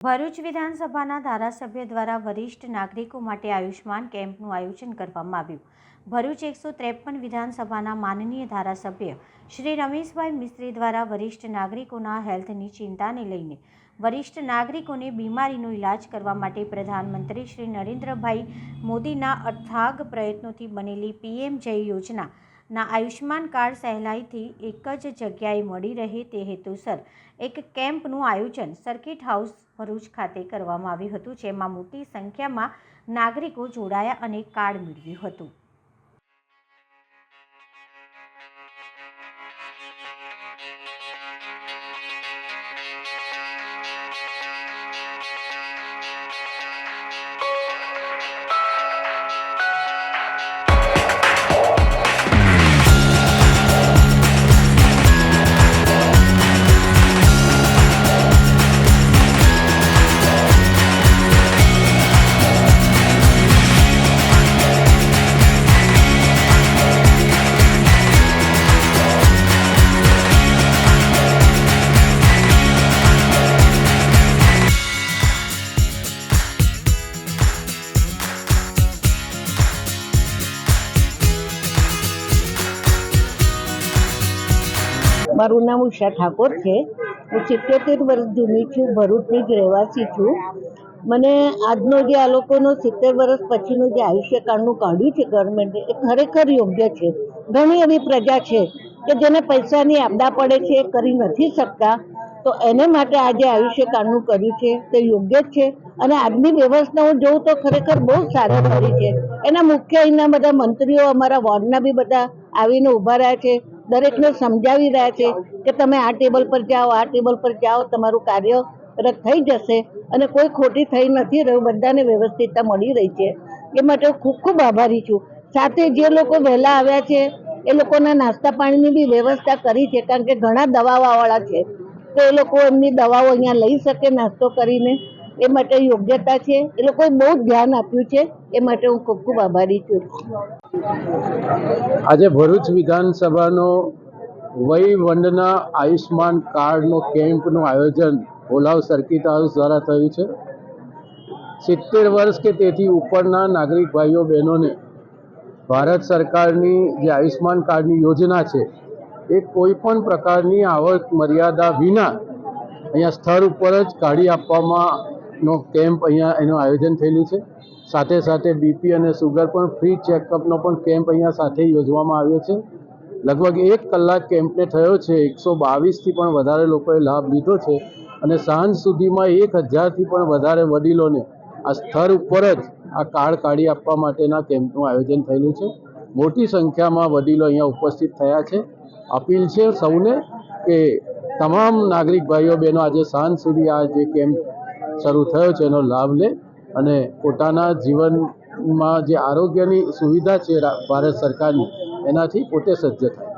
ભરૂચ વિધાનસભાના ધારાસભ્ય દ્વારા વરિષ્ઠ નાગરિકો માટે આયુષ્માન કેમ્પનું આયોજન કરવામાં આવ્યું. ભરૂચ એકસો ત્રેપન વિધાનસભાના માનનીય ધારાસભ્ય શ્રી રમેશભાઈ મિસ્ત્રી દ્વારા વરિષ્ઠ નાગરિકોના હેલ્થની ચિંતાને લઈને વરિષ્ઠ નાગરિકોને બીમારીનો ઇલાજ કરવા માટે પ્રધાનમંત્રી શ્રી નરેન્દ્રભાઈ મોદીના અથાગ પ્રયત્નોથી બનેલી પીએમ જય યોજના ના આયુષ્યમાન કાર્ડ સહેલાઈથી એક જ જગ્યાએ મળી રહે તે હેતુસર એક કેમ્પનું આયોજન સર્કિટ હાઉસ ભરૂચ ખાતે કરવામાં આવ્યું હતું, જેમાં મોટી સંખ્યામાં નાગરિકો જોડાયા અને કાર્ડ મેળવ્યું હતું. મારું નામ ઉષા ઠાકોર છે. હું સિત્યોતેર વર્ષ જૂની છું, ભરૂચની જ રહેવાસી છું. મને આજનો જે આ લોકોનો સિત્તેર વર્ષ પછીનું જે આયુષ્ય કાર્ડનું કાઢ્યું છે ગવર્મેન્ટે એ ખરેખર યોગ્ય છે. ઘણી એવી પ્રજા છે કે જેને પૈસાની આપદા પડે છે, એ કરી નથી શકતા. તો એને માટે આજે આયુષ્ય કાર્ડનું કર્યું છે, તે યોગ્ય જ છે. અને આજની વ્યવસ્થા હું જોઉં તો ખરેખર બહુ સારી કરી છે. એના મુખ્ય અહીંના બધા મંત્રીઓ અમારા વોર્ડના બી બધા આવીને ઊભા રહ્યા છે. દરેકને સમજાવી રહ્યા છે કે તમે આ ટેબલ પર જાઓ, આ ટેબલ પર જાઓ, તમારું કાર્ય રદ થઈ જશે અને કોઈ ખોટી થઈ નથી રહ્યું, બધાને વ્યવસ્થિતતા મળી રહી છે. એ માટે હું ખૂબ ખૂબ આભારી છું. સાથે જે લોકો વહેલા આવ્યા છે, એ લોકોના નાસ્તા પાણીની બી વ્યવસ્થા કરી છે, કારણ કે ઘણા દવાવાળા છે. તો એ લોકો એમની દવાઓ અહીંયા લઈ શકે નાસ્તો કરીને. એ માટે યોગ્યતા છે. એ લોકોએ બહુ ધ્યાન આપ્યું છે. એ માટે હું ખૂબ ખૂબ આભારી છું. આજે ભરૂચ વિધાનસભાનો વય વંડના આયુષ્માન કાર્ડનો કેમ્પનું આયોજન ઓલાવ સર્કિટ હાઉસ દ્વારા થયું છે. સિત્તેર વર્ષ કે તેથી ઉપરના નાગરિક ભાઈઓ બહેનોને ભારત સરકારની જે આયુષ્માન કાર્ડની યોજના છે, એ કોઈપણ પ્રકારની આવક મર્યાદા વિના અહીંયા સ્થળ ઉપર જ કાઢી આપવામાંનો કેમ્પ અહીંયા એનું આયોજન થયેલું છે. સાથે સાથે બીપી અને સુગર પણ ફ્રી ચેકઅપનો પણ કેમ્પ અહીંયા સાથે યોજવામાં આવ્યો છે. લગભગ એક કલાક કેમ્પને થયો છે. એકસો બાવીસથી પણ વધારે લોકોએ લાભ લીધો છે અને સાંજ સુધીમાં એક હજારથી પણ વધારે વડીલોને આ સ્થળ ઉપર જ આ કાર્ડ કાઢી આપવા માટેના કેમ્પનું આયોજન થયેલું છે. મોટી સંખ્યામાં વડીલો અહીંયા ઉપસ્થિત થયા છે. અપીલ છે સૌને કે તમામ નાગરિક ભાઈઓ બહેનો, આજે સાંજ સુધી આ જે કેમ્પ શરૂ થયો છે એનો લાભ લે અને પોતાના જીવનમાં જે આરોગ્યની સુવિધા છે ભારત સરકારની, એનાથી પોતે સજ્જ થાય.